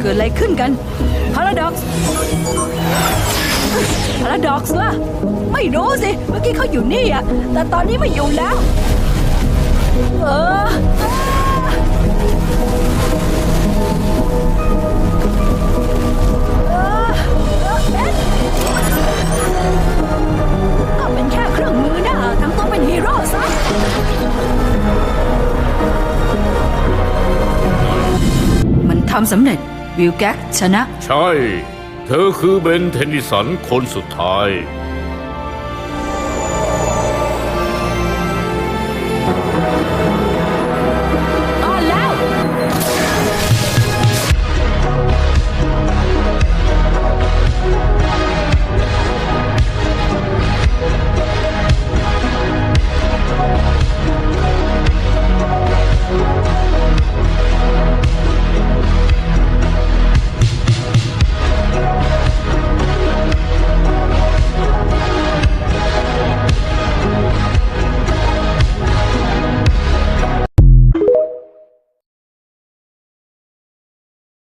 เกิดอะไรขึ้นกันพาราด็อกซ์พาราด็อกซ์ล่ะ ไม่รู้สิ เมื่อกี้เขาอยู่นี่อะแต่ตอนนี้ไม่อยู่แล้ว เออเออเออเอ๊ะก็เป็นแค่เครื่องมือนะทั้งตัวเป็นฮีโร่ซะมันทำสำเร็จ วิลแก๊กชนะ ใช่ เธอคือเบนเทนนิสันคนสุดท้าย